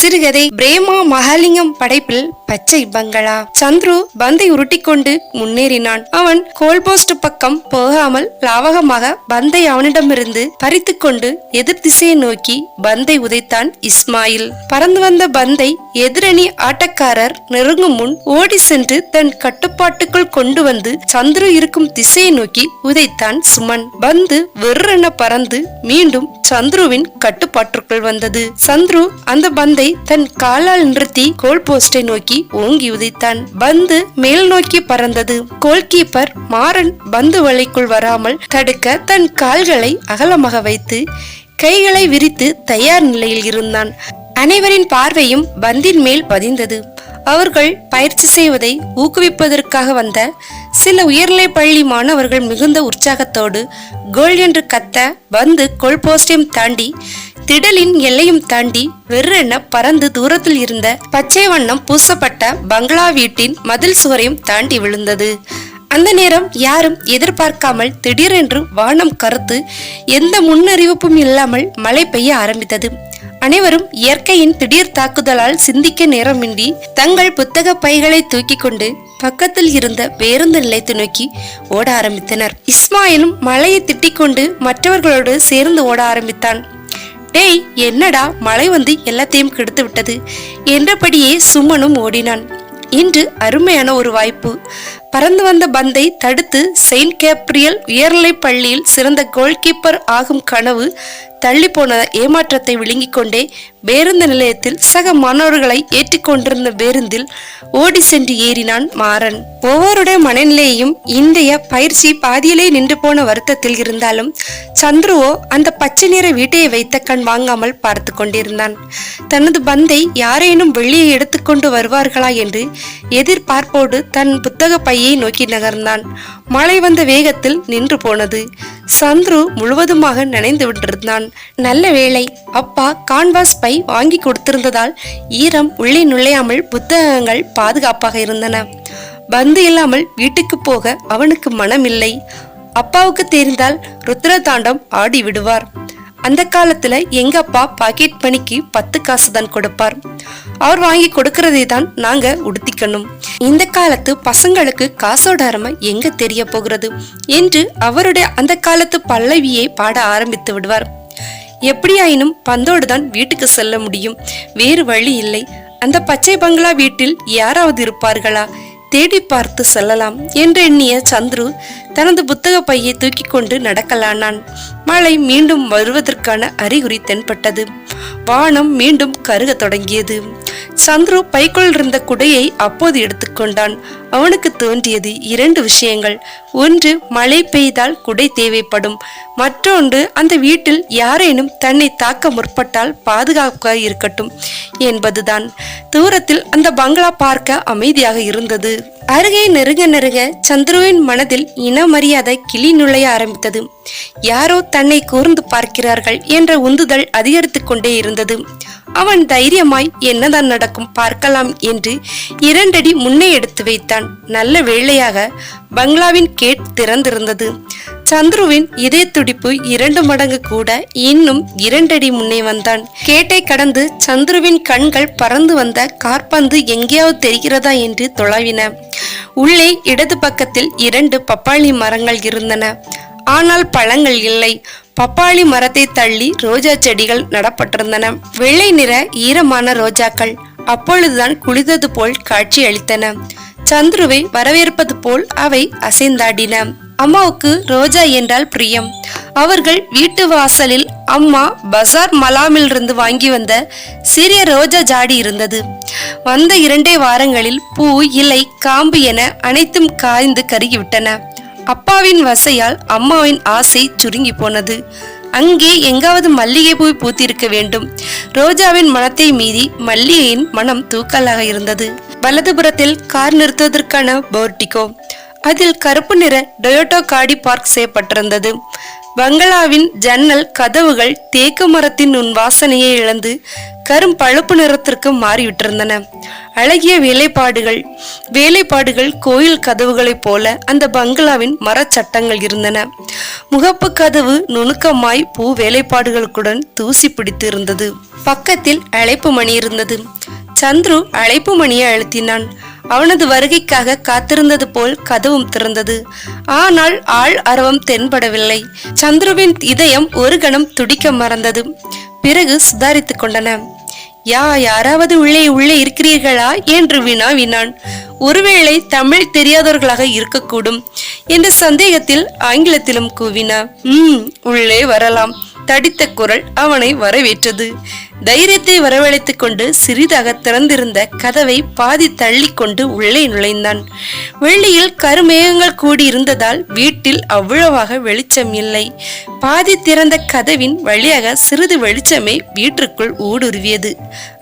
சிறுகதை பிரேமா மகாலிங்கம் படைப்பில் பச்சை பங்களா. சந்துரு பந்தை உருட்டிக்கொண்டு முன்னேறினான். அவன் கோல்போஸ்ட் பக்கம் போகாமல் லாவகமாக பந்தை அவனிடமிருந்து பறித்து கொண்டு எதிர் திசையை நோக்கி பந்தை உதைத்தான் இஸ்மாயில். பறந்து வந்த பந்தை எதிரணி ஆட்டக்காரர் நெருங்கும் முன் ஓடி சென்று தன் கட்டுப்பாட்டுக்குள் கொண்டு வந்து சந்துரு இருக்கும் திசையை நோக்கி உதைத்தான் சுமன். பந்து வெர்ரென பறந்து மீண்டும் சந்துருவின் கட்டுப்பாட்டுக்குள் வந்தது. சந்துரு அந்த பந்தை தன் காலால் நிறுத்தி கோல் போஸ்டை நோக்கி ஓங்கி உதைத்தான். பந்து மேல் நோக்கி பறந்தது. கோல் கீப்பர் மாறன் பந்து வலைக்குள் வராமல் தடுக்க தன் கால்களை அகலமாக வைத்து கைகளை விரித்து தயார் நிலையில் இருந்தான். அனைவரின் பார்வையும் பந்தின் மேல் பதிந்தது. அவர்கள் பயிற்சி செய்வதை ஊக்குவிப்பதற்காக வந்த சில உயர்நிலை பள்ளி மாணவர்கள் மிகுந்த உற்சாகத்தோடு கோல் என்று கத்த வந்து கோல் போஸ்டையும் தாண்டி திடலின் எல்லையும் தாண்டி வெறென பறந்து தூரத்தில் இருந்த பச்சை வண்ணம் பூசப்பட்ட பங்களா வீட்டின் மதில் சுவரையும் தாண்டி விழுந்தது. அந்த நேரம் யாரும் எதிர்பார்க்காமல் திடீரென்று வானம் கருத்து எந்த முன்னறிவிப்பும் இல்லாமல் மழை பெய்ய ஆரம்பித்தது. அனைவரும் இயற்கையின் திடீர் தாக்குதலால் சிந்திக்க நேரமின்றி தங்கள் புத்தக பைகளை தூக்கி கொண்டு பக்கத்தில் இருந்த பேருந்து நிலையத்தை நோக்கி ஓட ஆரம்பித்தனர். இஸ்மாயிலும் மலையை திட்டிக் கொண்டு மற்றவர்களோடு சேர்ந்து ஓட ஆரம்பித்தான். டேய் என்னடா மழை வந்து எல்லாத்தையும் கெடுத்து விட்டது என்றபடியே சுமனும் ஓடினான். இன்று அருமையான ஒரு வாய்ப்பு. பறந்து வந்த பந்தை தடுத்து செயின்ட் கேப்ரியல் உயர்நிலைப் பள்ளியில் சிறந்த கோல்கீப்பர் ஆகும் கனவு தள்ளி போன ஏமாற்றத்தை விழுங்கிக் கொண்டே பேருந்து நிலையத்தில் சக மாணவர்களை ஏற்றிக்கொண்டிருந்த பேருந்தில் ஓடி சென்று ஏறினான் மாறன். ஒவ்வொருடைய மனநிலையையும் இன்றைய பயிற்சி பாதியிலே நின்று போன வருத்தத்தில் இருந்தாலும் சந்துருவோ அந்த பச்சை நிற வீட்டையை வைத்த கண் வாங்காமல் பார்த்து கொண்டிருந்தான். தனது பந்தை யாரேனும் வெளியே எடுத்துக்கொண்டு வருவார்களா என்று எதிர்பார்ப்போடு தன் புத்தக மலையை நோக்கி நகர்ந்தான். மழை வந்த வேகத்தில் நின்று போனது. சந்துரு முழுவதுமாக நனைந்து விட்டிருந்தான். நல்ல வேளை அப்பா கான்வாஸ் பை வாங்கி கொடுத்திருந்ததால் ஈரம் உள்ளே நுழையாமல் புத்தகங்கள் பாதுகாப்பாக இருந்தன. பந்து இல்லாமல் வீட்டுக்கு போக அவனுக்கு மனமில்லை. அப்பாவுக்கு தெரிந்தால் ருத்ரதாண்டம் ஆடி விடுவார். அந்த காலத்துல எங்க அப்பா பாக்கெட் மணிக்கு பத்து காசு தான் கொடுப்பார். அவர் வாங்கி கொடுக்கறதை தான் நாங்க உடுத்திக்கணும். இந்த காலத்து பசங்களுக்கு காசோட அருமை எங்க தெரிய போகிறது? என்று அவருடைய அந்த காலத்து பல்லவியை பாட ஆரம்பித்து விடுவார். எப்படியாயினும் பந்தோடு தான் வீட்டுக்கு செல்ல முடியும். வேறு வழி இல்லை. அந்த பச்சை பங்களா வீட்டில் யாராவது இருப்பார்களா? தேடி பார்த்து செல்லலாம் என்று எண்ணிய சந்துரு தனது புத்தக பையை தூக்கி கொண்டு நடக்கலானான். மழை மீண்டும் வருவதற்கான அறிகுறி தென்பட்டது. வானம் மீண்டும் கருகத் தொடங்கியது. சந்துரு பைக்குள் இருந்த குடையை அப்போது எடுத்துக்கொண்டான் அவனுக்கு தோன்றியது இரண்டு விஷயங்கள். ஒன்று மழை பெய்தால் குடை தேவைப்படும். மற்றொன்று அந்த வீட்டில் யாரேனும் தன்னை தாக்க முற்பட்டால் பாதுகாப்பாக இருக்கட்டும் என்பதுதான். தூரத்தில் அந்த பங்களா பார்க்க அமைதியாக இருந்தது. அருகே நெருங்க நெருங்க சந்துருவின் மனதில் இனமறியாத கிளி நுழைய ஆரம்பித்தது. யாரோ தன்னை கூர்ந்து பார்க்கிறார்கள் என்ற உந்துதல் அதிகரித்து கொண்டே இருந்தது. அவன் தைரியமாய் என்னதான் நடக்கும் பார்க்கலாம் என்று இரண்டடி முன்னே எடுத்து வைத்தான். நல்ல வேளையாக பங்களாவின் கேட் திறந்திருந்தது. சந்துருவின் இதய துடிப்பு இரண்டு மடங்கு கூட இன்னும் இரண்டடி முன்னே வந்தான். கேட்டை கடந்து சந்துருவின் கண்கள் பறந்து வந்த கார்பந்து எங்கேயாவது தெரிகிறதா என்று தொலைவின. உள்ளே இடது பக்கத்தில் இரண்டு பப்பாளி மரங்கள் இருந்தன. ஆனால் பழங்கள் இல்லை. பப்பாளி மரத்தை தள்ளி ரோஜா செடிகள் நடப்பட்டிருந்தன. வெள்ளை நிற ஈரமான ரோஜாக்கள் அப்பொழுதுதான் குளித்தது போல் காட்சி அளித்தன. சந்துருவை வரவேற்பது போல் அவை அசைந்தாடின. அம்மாவுக்கு ரோஜா என்றால் பிரியம். அவர்கள் வீட்டு வாசலில் அம்மா பசார் மலாமிலிருந்து வாங்கி வந்த சிறிய ரோஜா ஜாடி இருந்தது. வந்த இரண்டே வாரங்களில் பூ இலை காம்பு என அனைத்தும் காய்ந்து கருகிவிட்டன. அப்பாவின் வசையால் அம்மாவின் ஆசை சுருங்கி போனது. அங்கே எங்காவது மல்லிகை பூ பூத்திருக்க வேண்டும். ரோஜாவின் மனத்தை மீறி மல்லிகையின் மனம் தூக்கலாக இருந்தது. வலதுபுறத்தில் கார் நிறுத்துவதற்கான போர்டிகோ. அதில் கருப்பு நிற டொயோட்டோ காடி பார்க் செய்யப்பட்டிருந்தது. பங்களாவின் ஜன்னல் கதவுகள் தேக்கு மரத்தின் உன் வாசனையை இழந்து கரும் பழுப்பு நிறத்திற்கு மாறிவிட்டிருந்தன. அழகிய வேலைப்பாடுகள் வேலைப்பாடுகள் கோயில் கதவுகளைப் போல அந்த பங்களாவின் மரச்சட்டங்கள் இருந்தன. முகப்பு கதவு நுணுக்கமாய் பூ வேலைப்பாடுகளுடன் தூசி பிடித்து இருந்தது பக்கத்தில் அழைப்பு மணி இருந்தது. சந்துரு அழைப்பு மணியை அழுத்தினான். அவனது வருகைக்காக காத்திருந்தது போல் கதவும் திறந்தது. ஆனால் ஆள் அரவம் தென்படவில்லை. சந்துருவின் இதயம் ஒரு கணம் துடிக்க மறந்தது. பிறகு சுதாரித்துக் கொண்டன. யா யாராவது உள்ளே உள்ளே இருக்கிறீர்களா? என்று வினாவினான். ஒருவேளை தமிழ் தெரியாதவர்களாக இருக்கக்கூடும் என்ற சந்தேகத்தில் ஆங்கிலத்திலும் கூவினா. ம் உள்ளே வரலாம். தடித்த குரல் அவனை வரவேற்றது. தைரியத்தை வரவழைத்துக் கொண்டு சிறிதாக திறந்திருந்த கதவை பாதி தள்ளி கொண்டு உள்ளே நுழைந்தான். வெள்ளியில் கருமேகங்கள் கூடியிருந்ததால் வீட்டில் அவ்வளவாக வெளிச்சம் இல்லை. பாதி திறந்த கதவின் வழியாக சிறிது வெளிச்சமே வீட்டிற்குள் ஊடுருவியது.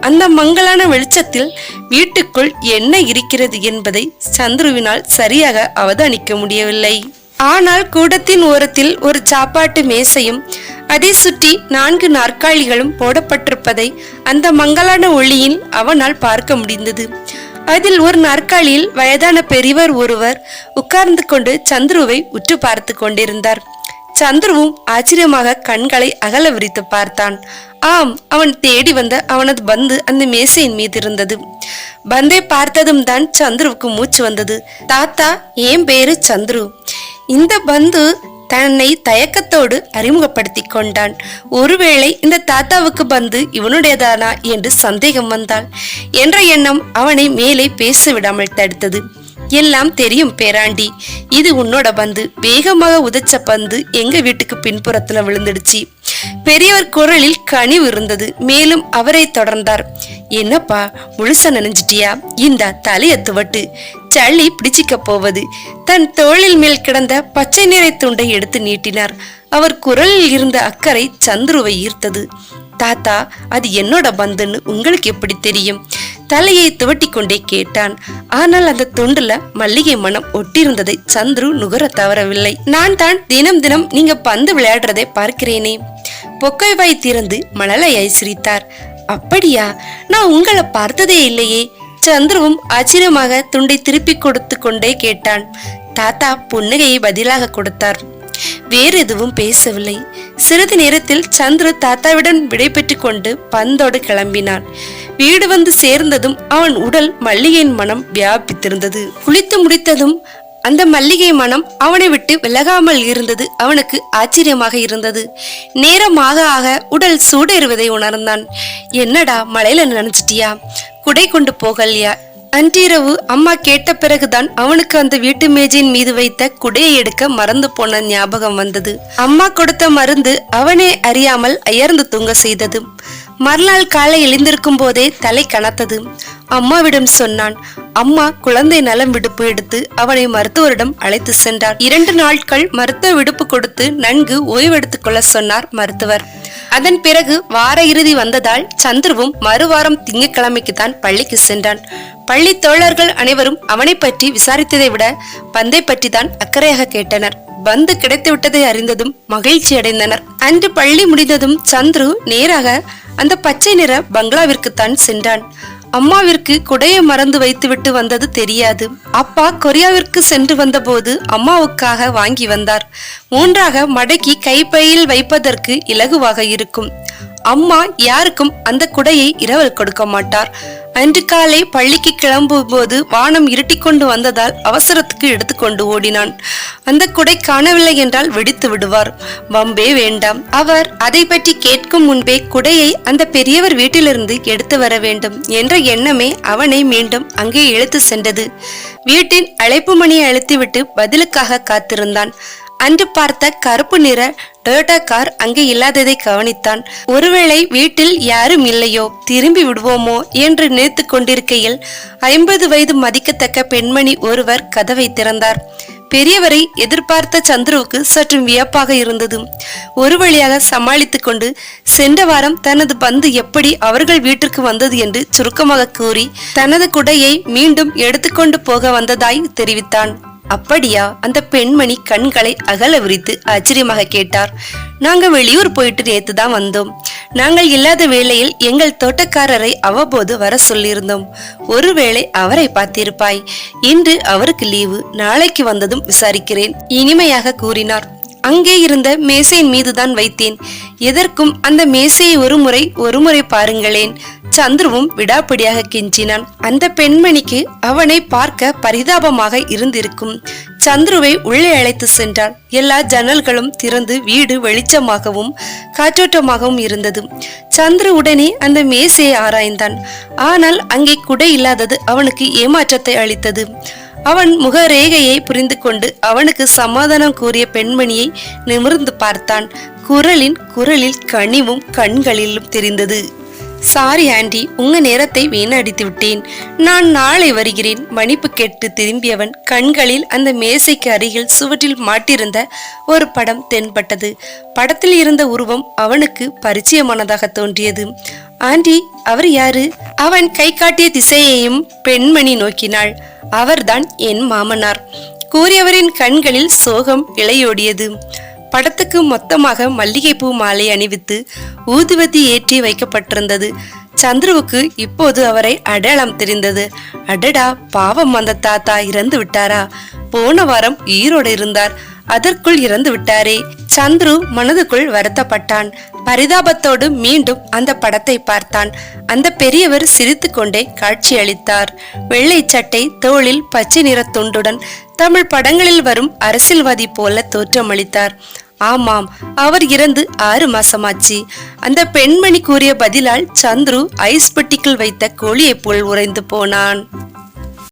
அந்த மங்களான வெளிச்சத்தில் வீட்டுக்குள் என்ன இருக்கிறது என்பதை சந்துருவினால் சரியாக அவதானிக்க முடியவில்லை. ஆனால் கூடத்தின் ஓரத்தில் ஒரு சாப்பாட்டு மேசையும் அதை சுற்றி நான்கு நாற்காலிகளும் போடப்பட்டிருப்பதை அந்த மங்கலான ஒளியில் அவனால் பார்க்க முடிந்தது. அதில் ஒரு நாற்காலியில் வயதான பெரியவர் ஒருவர் உட்கார்ந்து கொண்டு சந்துருவை உற்று பார்த்து கொண்டிருந்தார். சந்துருவும் ஆச்சரியமாக கண்களை அகல விரித்து பார்த்தான். ஆம் அவன் தேடி வந்த அவனது பந்து அந்த மேசையின் மீது இருந்தது. பந்தை பார்த்ததும் தான் சந்துருவுக்கு மூச்சு வந்தது. தாத்தா ஏன் பேரு சந்துரு? இந்த பந்து தன்னை தயக்கத்தோடு அறிமுகப்படுத்தி கொண்டான். ஒருவேளை இந்த தாத்தாவுக்கு பந்து இவனுடையதானா என்று சந்தேகம் வந்தாள். என்ற எண்ணம் அவனை மேலே பேச விடாமல் தடுத்தது. எல்லாம் தெரியும் பேராண்டி. இது உன்னோட பந்து. வேகமாக உதைச்ச பந்து எங்க வீட்டுக்கு பின்புறத்துல விழுந்துடுச்சு. பெரியவர் குரலில் கனிவு இருந்தது. மேலும் அவரை தொடர்ந்தார். என்னப்பா முழுச நினைஞ்சிட்டியா? இந்த தலைய துவட்டு. சளி பிடிச்சிக்க போவது. தன் தோளில் மேல் கிடந்த பச்சை நிறை துண்டை எடுத்து நீட்டினார். அவர் குரலில் இருந்த அக்கறை சந்துருவை ஈர்த்தது. தாத்தா அது என்னோட பந்துன்னு உங்களுக்கு எப்படி தெரியும்? தலையை துவட்டி கொண்டே கேட்டான். ஆனால் அந்த துண்டுல மல்லிகை மனம் ஒட்டியிருந்ததை சந்துரு நுகர தவறவில்லை. நான் தான் தினம் தினம் நீங்க பந்து விளையாடுறதை பார்க்கிறேனே. பொக்கை வாய் திறந்து மழலையாய் சிரித்தார். அப்படியா? நான் உங்களை பார்த்ததே இல்லையே. சந்துருவும் ஆச்சரியமாக துண்டை திருப்பி கொடுத்து கொண்டே கேட்டான். தாத்தா புன்னகையை பதிலாக கொடுத்தார். வேறு எதுவும் பேசவில்லை. சிறிது நேரத்தில் சந்துரு தாத்தாவிடம் விடைபெற்று கொண்டு பந்தோடு கிளம்பினான். வீடு வந்து சேர்ந்ததும் அவன் உடல் மல்லிகையின் மனம் வியாபித்திருந்தது. குளித்து முடித்ததும் அந்த மல்லிகை மனம் அவனை விட்டு விலகாமல் இருந்தது. அவனுக்கு ஆச்சரியமாக இருந்தது. நேரமாக ஆக உடல் சூடேறுவதை உணர்ந்தான். என்னடா மழையில நினைச்சிட்டியா? குடை கொண்டு போகலையா? அன்றிரவு அம்மா கேட்ட பிறகுதான் அவனுக்கு அந்த வீட்டு மேஜையின் மீது வைத்த குடையை எடுக்க மறந்து போன ஞாபகம் வந்தது. அம்மா கொடுத்த மருந்து அவனே அறியாமல் அயர்ந்து தூங்க செய்தது. மறுநாள் காலை எழுந்திருக்கும் போதே தலை கனத்தது. அம்மாவிடம் சொன்னான் அம்மா குழந்தை நலம் விடுப்பு எடுத்து அவனை மருத்துவரிடம் அழைத்து சென்றார். இரண்டு நாட்கள் மருத்துவ விடுப்பு கொடுத்து நன்கு ஓய்வெடுத்துக் கொள்ள சொன்னார் மருத்துவர். அதன் பிறகு வார இறுதி வந்ததால் சந்துருவும் மறுவாரம் திங்கட்கிழமைக்கு தான் பள்ளிக்கு சென்றான். பள்ளி தோழர்கள் அனைவரும் அவனை பற்றி விசாரித்ததை விட பந்தை பற்றி தான் அக்கறையாக கேட்டனர். பந்து கிடைத்து விட்டதை அறிந்ததும் மகிழ்ச்சி அடைந்தனர். அன்று பள்ளி முடிந்ததும் சந்துரு நேராக அந்த பச்சை நிற பங்களாவிற்குத்தான் சென்றான். அம்மாவிற்கு குடையை மறந்து வைத்துவிட்டு வந்தது தெரியாது. அப்பா கொரியாவிற்கு சென்று வந்தபோது அம்மாவுக்காக வாங்கி வந்தார். மூன்றாக மடக்கி கைப்பையில் வைப்பதற்கு இலகுவாக இருக்கும். அம்மா யாருக்கும் அந்த குடையை இரவல் கொடுக்க மாட்டார். அன்று காலை பள்ளிக்கு கிளம்பும் போது வானம் இருட்டி கொண்டு வந்ததால் அவசரத்துக்கு எடுத்துக்கொண்டு ஓடினான். அந்த குடை காணவில்லை என்றால் வெடித்து விடுவார். வம்பே வேண்டாம். அவர் அதை பற்றி கேட்கும் முன்பே குடையை அந்த பெரியவர் வீட்டிலிருந்து எடுத்து வர வேண்டும் என்ற எண்ணமே அவனை மீண்டும் அங்கே இழுத்து சென்றது. வீட்டின் அழைப்பு மணியை அழுத்திவிட்டு பதிலுக்காக காத்திருந்தான். அன்று பார்த்த கருப்பு நிற டொயோட்டா கார் அங்கே இல்லாததை கவனித்தான். ஒருவேளை வீட்டில் யாரும் இல்லையோ திரும்பி விடுவோமோ என்று நினைத்து கொண்டிருக்கையில் ஐம்பது வயது மதிக்கத்தக்க பெண்மணி ஒருவர் கதவை திறந்தார். பெரியவரை எதிர்பார்த்த சந்துருவுக்கு சற்றும் வியப்பாக இருந்தது. ஒரு வழியாக சமாளித்துக் கொண்டு சென்ற வாரம் தனது பந்து எப்படி அவர்கள் வீட்டிற்கு வந்தது என்று சுருக்கமாக கூறி தனது குடையை மீண்டும் எடுத்துக்கொண்டு போக வந்ததாய் தெரிவித்தான். அப்படியா? அந்த பெண்மணி கண்களை அகல விரித்து ஆச்சரியமாக கேட்டார். நாங்க வெளியூர் போயிட்டு நேத்து தான் வந்தோம். நாங்கள் இல்லாத வேளையில் எங்கள் தோட்டக்காரரை அவ்வப்போது வர சொல்லியிருந்தோம். ஒருவேளை அவரை பார்த்திருப்பாய். இன்று அவருக்கு லீவு. நாளைக்கு வந்ததும் விசாரிக்கிறேன் இனிமையாக கூறினார். அங்கே இருந்த மேசையின் மீதுதான் வைத்தேன். எதற்கும் அந்த மேசையை ஒரு முறை ஒரு முறை பாருங்களேன். சந்துருவும் விடாப்பிடியாக கெஞ்சினான். அந்த பெண்மணிக்கு அவனை பார்க்க பரிதாபமாக இருந்திருக்கும். சந்துருவை உள்ளே அழைத்து சென்றாள் எல்லா ஜன்னல்களும் திறந்து வீடு வெளிச்சமாகவும் காற்றோட்டமாகவும் இருந்தது. சந்துரு உடனே அந்த மேசையை ஆராய்ந்தான். ஆனால் அங்கே குடை இல்லாதது அவனுக்கு ஏமாற்றத்தை அளித்தது. அவன் முகரேகையை புரிந்து கொண்டு அவனுக்கு சமாதானம் கூறிய பெண்மணியை நிமிர்ந்து பார்த்தான். குரலின் குரலில் கனிவும் கண்களிலும் தெரிந்தது. சாரி ஆண்டி உங்க நேரத்தை வீணடித்து விட்டேன். நான் நாளை வருகிறேன். மன்னிப்பு கேட்டு திரும்பியவன் கண்களில் அந்த மேசைக்கு அருகில் சுவற்றில் மாட்டிருந்த ஒரு படம் தென்பட்டது. படத்தில் இருந்த உருவம் அவனுக்கு பரிச்சயமானதாக தோன்றியது. ஆண்டி அவர் யாரு? அவன் கை காட்டிய திசையையும் பெண்மணி நோக்கினாள். அவர்தான் என் மாமனார். கூறியவரின் கண்களில் சோகம் இளையோடியது படத்துக்கு மொத்தமாக மல்லிகைப்பூ மாலை அணிவித்து ஊதுவத்தி ஏற்றி வைக்கப்பட்டிருந்தது. சந்துருவுக்கு இப்போது அவரை அடையாளம் தெரிந்தது. அடடா பாவம் அந்த தாத்தா இறந்து விட்டாரா போன வாரம் உயிரோடு இருந்தார். அதற்குள் இறந்து விட்டாரே. சந்துரு மனதுக்குள் வருத்தப்பட்டான். பரிதாபத்தோடு மீண்டும் அந்த படத்தை பார்த்தான். அந்த பெரியவர் சிரித்துக்கொண்டே காட்சியளித்தார் வெள்ளை சட்டை தோளில் பச்சை நிற துண்டுடன் தமிழ் படங்களில் வரும் அரசியல்வாதி போல தோற்றமளித்தார். ஆமாம் அவர் இறந்து ஆறு மாசமாச்சு. அந்த பெண்மணி கூறிய பதிலால் சந்துரு ஐஸ் பெட்டிக்குள் வைத்த கோழியைப் போல் உறைந்து போனான்.